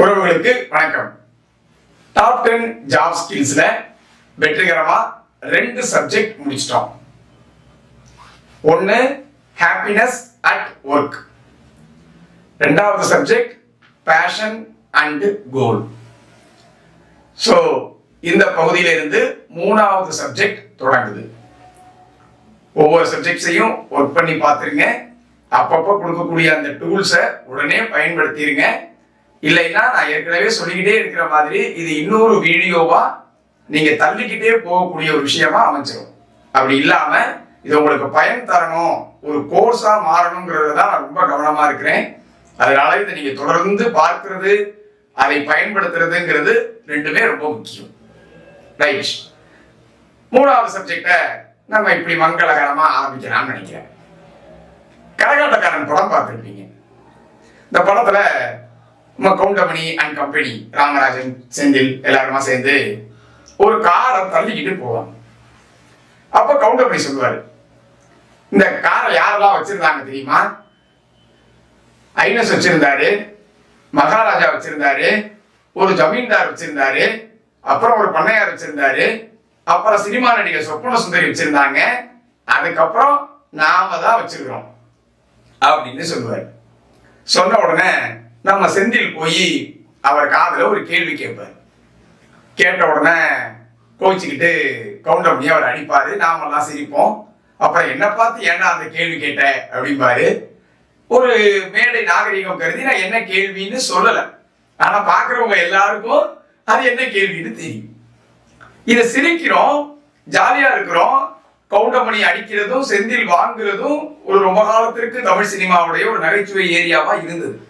உறவுகளுக்கு வணக்கம். Top ten job ஸ்கில்ஸ்ல வெற்றிகரமா ரெண்டு சப்ஜெக்ட் முடிச்சிட்டோம். ஒன்னு ஹாப்பினஸ் அட் ஒர்க் ரெண்டாவது subject passion and goal so இந்த பகுதியிலிருந்து மூணாவது சப்ஜெக்ட் தொடங்குது. ஒவ்வொரு சப்ஜெக்ட்ஸையும் ஒர்க் பண்ணி பார்த்துருங்க. அப்பப்போ கொடுக்கக்கூடிய அந்த டூல்ஸை உடனே பயன்படுத்திடுங்க இல்லைன்னா நான் ஏற்கனவே சொல்லிக்கிட்டே இருக்கிற மாதிரி இது இன்னொரு வீடியோவா நீங்க தள்ளிக்கிட்டே போகக்கூடிய ஒரு விஷயமா அமைஞ்சிடும் அப்படி இல்லாம இது உங்களுக்கு பயன் தரணும் ஒரு கோர்ஸா மாறணுங்கிறது தான் நான் ரொம்ப கவனமா இருக்கிறேன். அதனால இதை நீங்க தொடர்ந்து பார்க்கிறது அதை பயன்படுத்துறதுங்கிறது ரெண்டுமே ரொம்ப முக்கியம். ரைட் மூணாவது சப்ஜெக்டை நம்ம இப்படி மங்களகரமா ஆரம்பிக்கலாம்னு நினைக்கிறேன். கரகாட்டக்காரன் படம் பார்த்துருப்பீங்க. இந்த படத்துல கவுண்டமணி அண்ட் கம்பெனி ராமராஜன் செந்தில் எல்லாருமா சேர்ந்து ஒரு காரை தள்ளிக்கிட்டு போவாங்க. அப்ப கவுண்டமணி சொல்லுவாரு இந்த காரை யாரெல்லாம் வச்சிருந்தாங்க தெரியுமா? ஐனஸ் வச்சிருந்தாரு மகாராஜா வச்சிருந்தாரு ஒரு ஜமீன்தார் வச்சிருந்தாரு அப்புறம் ஒரு பண்ணையார் வச்சிருந்தாரு அப்புறம் சினிமா நடிகர் சொப்பன சுந்தரி வச்சிருந்தாங்க அதுக்கப்புறம் நாம தான் வச்சிருக்கிறோம். அப்படின்னு சொல்லுவார். சொன்ன உடனே நம்ம செந்தில் போய் அவர் காதில் ஒரு கேள்வி கேட்பார். கேட்ட உடனே கோச்சிக்கிட்டு கவுண்டர் பண்ணி அவர் அடிப்பாரு. நாமெல்லாம் சிரிப்போம். அப்புறம் என்ன பார்த்து ஏன்டா அந்த கேள்வி கேட்ட? அப்படிம்பாரு. ஒரு மேடை நாகரிகம் கருதி நான் என்ன கேள்வின்னு சொல்லல. ஆனா பாக்குறவங்க எல்லாருக்கும் அது என்ன கேள்வின்னு தெரியும். இதை சிரிக்கிறோம் ஜாலியா இருக்கிறோம். கவுண்டமணி அடிக்கிறதும் செந்தில் வாங்குறதும் ஒரு ரொம்ப காலத்திற்கு தமிழ் சினிமாவுடைய ஒரு நகைச்சுவை ஏரியாவா இருந்தது.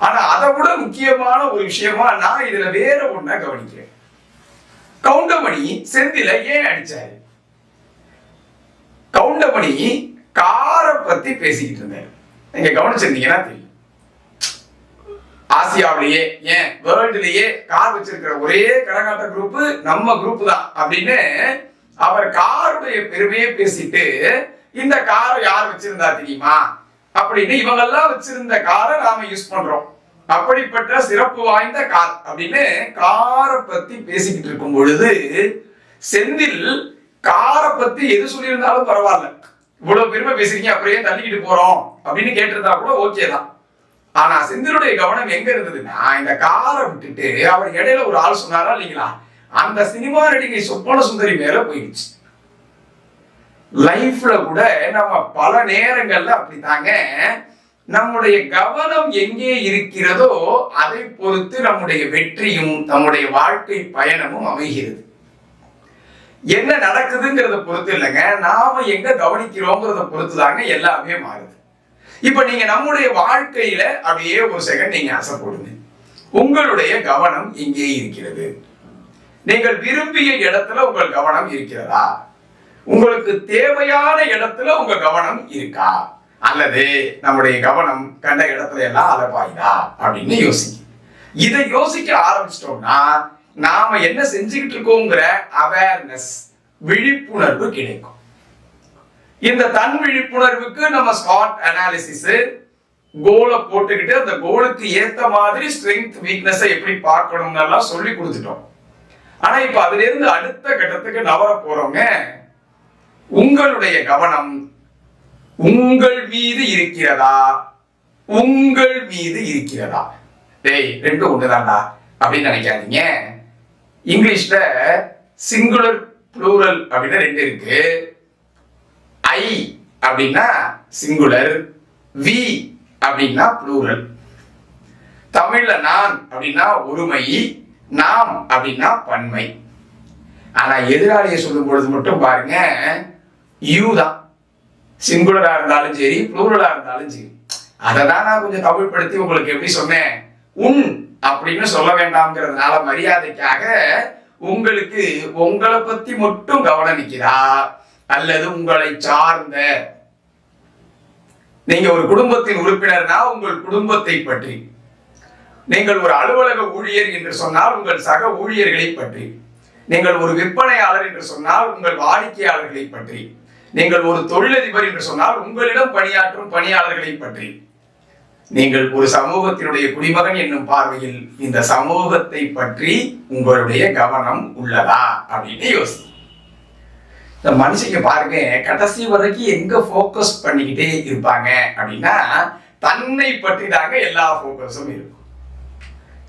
ஆனா அதை விட முக்கியமான ஒரு விஷயமா நான் இதுல வேற ஒண்ணா கவனிக்கிறேன். கவுண்டமணி செந்தில ஏன் அடிச்சாரு? கவுண்டமணி காரை பத்தி பேசிக்கிட்டு இருந்தாரு. நீங்க கவனிச்சிருந்தீங்கன்னா தெரியும். ஆசியாவிலேயே ஏன் வேர்ல்டுலயே கார் வச்சிருக்கிற ஒரே கரகாட்ட குரூப் நம்ம குரூப் தான் அப்படின்னு அவர் காருடைய பெருமையை பேசிட்டு இந்த காரை யார் வச்சிருந்தா தெரியுமா? அப்படின்னு இவங்கெல்லாம் வச்சிருந்த காரை நாம யூஸ் பண்றோம். அப்படிப்பட்ட சிறப்பு வாய்ந்த கார் அப்படின்னு காரை பத்தி பேசிக்கிட்டு இருக்கும் பொழுது செந்தில் காரை பத்தி எது சொல்லியிருந்தாலும் பரவாயில்ல. இவ்வளவு பெருமை பேசுறீங்க அப்படியே தள்ளிக்கிட்டு போறோம்? அப்படின்னு கேட்டிருந்தா கூட ஓகே தான். ஆனா செந்திலுடைய கவனம் எங்க இருந்ததுன்னா இந்த காரை விட்டுட்டு அவர் இடையில ஒரு ஆள் சொன்னாரா இல்லைங்களா? அந்த சினிமா நடிகை சொப்பன சுந்தரி மேல போயிடுச்சு. லைஃப்ல கூட நம்ம பல நேரங்கள்ல அப்படித்தாங்க நம்முடைய கவனம் எங்கே இருக்கிறதோ அதை பொறுத்து நம்முடைய வெற்றியும் நம்முடைய வாழ்க்கை பயணமும் அமைகிறது. என்ன நடக்குதுங்கிறத பொறுத்து இல்லைங்க. நாம எங்க கவனிக்கிறோங்கிறத பொறுத்து தாங்க எல்லாமே மாறுது. இப்ப நீங்க நம்முடைய வாழ்க்கையில அப்படியே ஒரு செகண்ட் நீங்க அசை போடுங்க. உங்களுடைய கவனம் எங்கே இருக்கிறது? நீங்கள் விரும்பிய இடத்துல உங்கள் கவனம் இருக்கிறதா? உங்களுக்கு தேவையான இடத்துல உங்க கவனம் இருக்கா? அல்லது நம்முடைய கவனம் கண்ட இடத்துல எல்லாம் அலப்பாயுதா அப்படின்னு யோசிக்க இதை யோசிக்க ஆரம்பிச்சிட்டோம்னா நாம என்ன செஞ்சுக்கிட்டு இருக்கோங்கிற அவேர்னஸ் விழிப்புணர்வு கிடைக்கும். இந்த தன் விழிப்புணர்வுக்கு நம்ம ஸ்மார்ட் அனாலிசிஸ் கோலை போட்டுக்கிட்டு அந்த கோலுக்கு ஏத்த மாதிரி ஸ்ட்ரென்த் வீக்னஸை எப்படி பார்க்கணும்னு எல்லாம் சொல்லி கொடுத்துட்டோம். ஆனா இப்ப அதுல இருந்து அடுத்த கட்டத்துக்கு நவர போறவங்க உங்களுடைய கவனம் உங்கள் மீது இருக்கிறதா? உங்கள் மீது இருக்கிறதா? டேய் ரெண்டும் ஒண்ணுதான்டா அப்படின்னு நினைக்காதீங்க. இங்கிலீஷ்ல சிங்குலர் ப்ளூரல் அப்படின்னு ரெண்டு இருக்கு. ஐ அப்படின்னா சிங்குலர் வி அப்படின்னா ப்ளூரல் தமிழ்ல நான் அப்படின்னா ஒருமை நாம் அப்படின்னா பன்மை. ஆனா எதிராளியை சொல்லும் பொழுது மட்டும் பாருங்க யூ தான். சிங்குலரா இருந்தாலும் சரி ப்ளூரலா இருந்தாலும் சரி. அதை தான் நான் கொஞ்சம் தமிழ்படுத்தி உங்களுக்கு எப்படி சொன்னேன். உன் அப்படின்னு சொல்ல வேண்டாம்ங்கிறதுனால மரியாதைக்காக உங்களுக்கு உங்களை பத்தி மட்டும் கவனிக்கிறா அல்லது உங்களை சார்ந்த நீங்க ஒரு குடும்பத்தின் உறுப்பினர்னா உங்கள் குடும்பத்தை பற்றி. நீங்கள் ஒரு அலுவலக ஊழியர் என்று சொன்னால் உங்கள் சக ஊழியர்களை பற்றி. நீங்கள் ஒரு விற்பனையாளர் என்று சொன்னால் உங்கள் வாடிக்கையாளர்களை பற்றி. நீங்கள் ஒரு தொழிலதிபர் என்று சொன்னால் உங்களிடம் பணியாற்றும் பணியாளர்களை பற்றி. நீங்கள் ஒரு சமூகத்தினுடைய குடிமகன் என்னும் பார்வையில் இந்த சமூகத்தை பற்றி உங்களுடைய கவனம் உள்ளதா அப்படின்னு யோசி இந்த மனுஷங்க பாருங்க கடைசி வரைக்கும் எங்க ஃபோக்கஸ் பண்ணிக்கிட்டே இருப்பாங்க அப்படின்னா தன்னை பற்றி தாங்க எல்லா ஃபோக்கஸும் இருக்கும்.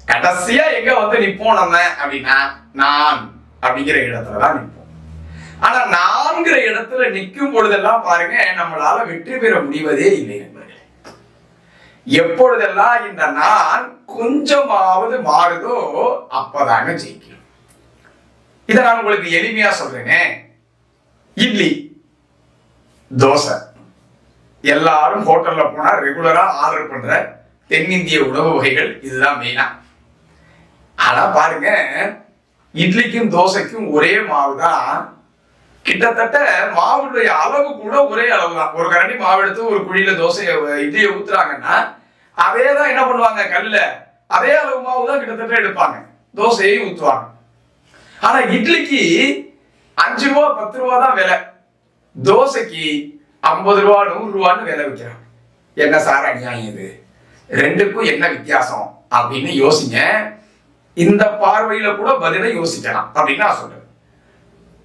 கடைசியா எங்க வந்து நிப்போம் நம்ம அப்படின்னா நான் அப்படிங்கிற இடத்துல தான் நிற்போம் ஆனா நான்கிற இடத்துல நிற்கும் பொழுதெல்லாம் பாருங்க நம்மளால வெற்றி பெற முடிவதே இல்லை நண்பர்களே. எப்பொழுதெல்லாம் இந்த நான் கொஞ்சமாவது மாறுதோ அப்பதாங்க ஜெயிக்கிறோம். இதை நான் உங்களுக்கு எளிமையா சொல்றேனே. இட்லி தோசை. எல்லாரும் ஹோட்டல்ல போனா ரெகுலரா ஆர்டர் பண்ற தென்னிந்திய உணவு வகைகள் இதுதான் மெயினா ஆனா பாருங்க இட்லிக்கும் தோசைக்கும் ஒரே மாவு தான் கிட்டத்தட்ட மாவுடைய அளவு கூட ஒரே அளவு தான் ஒரு கரண்டி மாவு எடுத்து ஒரு குழியில தோசையை இட்லியை ஊத்துறாங்கன்னா அதே தான் என்ன பண்ணுவாங்க கல்ல அதே அளவு மாவு தான் கிட்டத்தட்ட எடுப்பாங்க. தோசையை ஊத்துவாங்க. ஆனா இட்லிக்கு அஞ்சு ரூபா பத்து ரூபா தான் விலை. தோசைக்கு ஐம்பது ரூபா நூறு ரூபான்னு விலை விற்கிறாங்க என்ன சார் அநியாயம் இது? ரெண்டுக்கும் என்ன வித்தியாசம்? அப்படின்னு யோசிங்க. இந்த பார்வையில கூட பதிலை யோசிக்கலாம் அப்படின்னு நான் சொல்றேன்.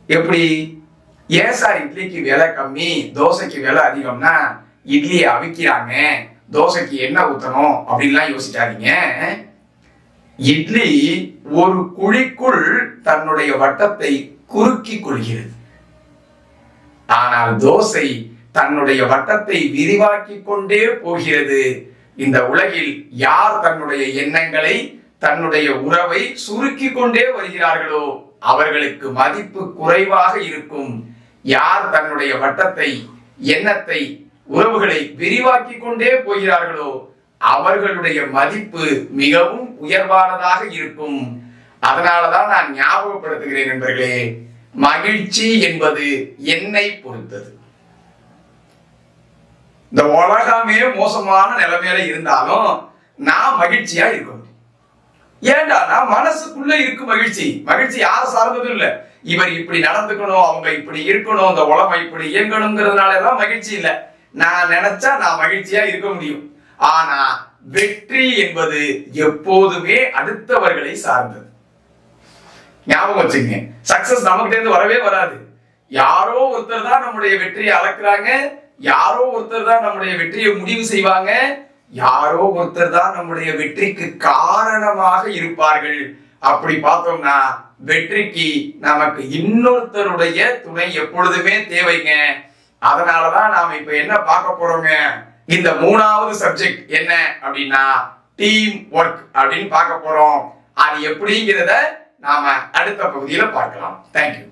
எப்படி? ஏன் சார் இட்லிக்கு விலை கம்மி? தோசைக்கு விலை அதிகம்னா இட்லியை அவிக்கிறாங்க. தோசைக்கு என்ன ஊத்தணும் அப்படின்லாம் யோசிக்காதீங்க. இட்லி ஒரு குழிக்குள் தன்னுடைய வட்டத்தை குறுக்கி கொள்கிறது. ஆனால் தோசை தன்னுடைய வட்டத்தை விரிவாக்கி கொண்டே போகிறது. இந்த உலகில் யார் தன்னுடைய எண்ணங்களை தன்னுடைய உறவை சுருக்கி கொண்டே வருகிறார்களோ அவர்களுக்கு மதிப்பு குறைவாக இருக்கும். யார் தன்னுடைய வட்டத்தை எண்ணத்தை உறவுகளை விரிவாக்கி கொண்டே போகிறார்களோ அவர்களுடைய மதிப்பு மிகவும் உயர்வானதாக இருக்கும். அதனாலதான் நான் ஞாபகப்படுத்துகிறேன் நண்பர்களே மகிழ்ச்சி என்பது என்னை பொறுத்தது. இந்த உலகமே மோசமான நிலைமையில இருந்தாலும் நான் மகிழ்ச்சியா இருக்க முடியும். ஏண்டா நான் மனசுக்குள்ள இருக்கு மகிழ்ச்சி. மகிழ்ச்சி யார் சார்ந்ததும் இல்ல. இவர் இப்படி நடந்துக்கணும் அவங்க இப்படி இருக்கணும் இந்த உலகம் இப்படி இயங்கணுங்கிறதுனால எல்லாம் மகிழ்ச்சி இல்லை. நான் நினைச்சா நான் மகிழ்ச்சியா இருக்க முடியும். ஆனா வெற்றி என்பது எப்போதுமே அடுத்தவர்களை சார்ந்தது. ஞாபகம் வச்சுங்க சக்சஸ் நமக்கிட்ட இருந்து வரவே வராது. யாரோ ஒருத்தர் தான் நம்முடைய வெற்றியை அளக்குறாங்க. யாரோ ஒருத்தர் தான் நம்முடைய வெற்றியை முடிவு செய்வாங்க. யாரோ ஒருத்தர் தான் நம்முடைய வெற்றிக்கு காரணமாக இருப்பார்கள். அப்படி பார்த்தோம்னா வெற்றிக்கு நமக்கு இன்னொருத்தருடைய துணை எப்பொழுதுமே தேவைங்க. அதனாலதான் நாம இப்ப என்ன பார்க்க போறோங்க? இந்த மூணாவது சப்ஜெக்ட் என்ன அப்படின்னா டீம் ஒர்க் அப்படின்னு பார்க்க போறோம். அது எப்படிங்கிறத நாம அடுத்த பகுதியில பார்க்கலாம். தேங்க்யூ